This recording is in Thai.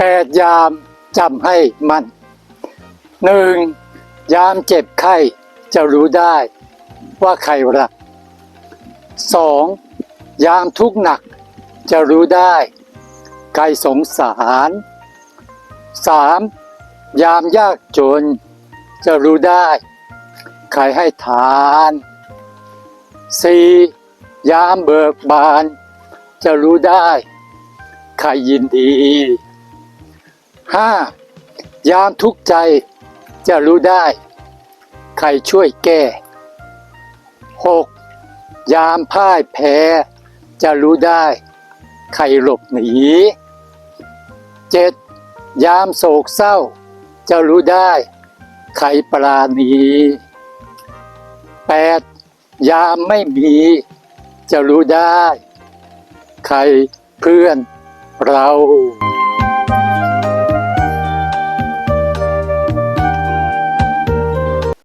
แปดยามจำให้มันหนึ่งยามเจ็บไข้จะรู้ได้ว่าใครรักสองยามทุกข์หนักจะรู้ได้ใครสงสารสามยามยากจนจะรู้ได้ใครให้ทานสี่ยามเบิกบานจะรู้ได้ใครยินดี ห้ายามทุกข์ใจจะรู้ได้ ใครช่วยแก้หกยามพ่ายแพ้ จะรู้ได้ ใครหลบหนีเจ็ดยามโศกเศร้า จะรู้ได้ ใครปราณีแปดยามไม่มี จะรู้ได้ ใครเพื่อนเรา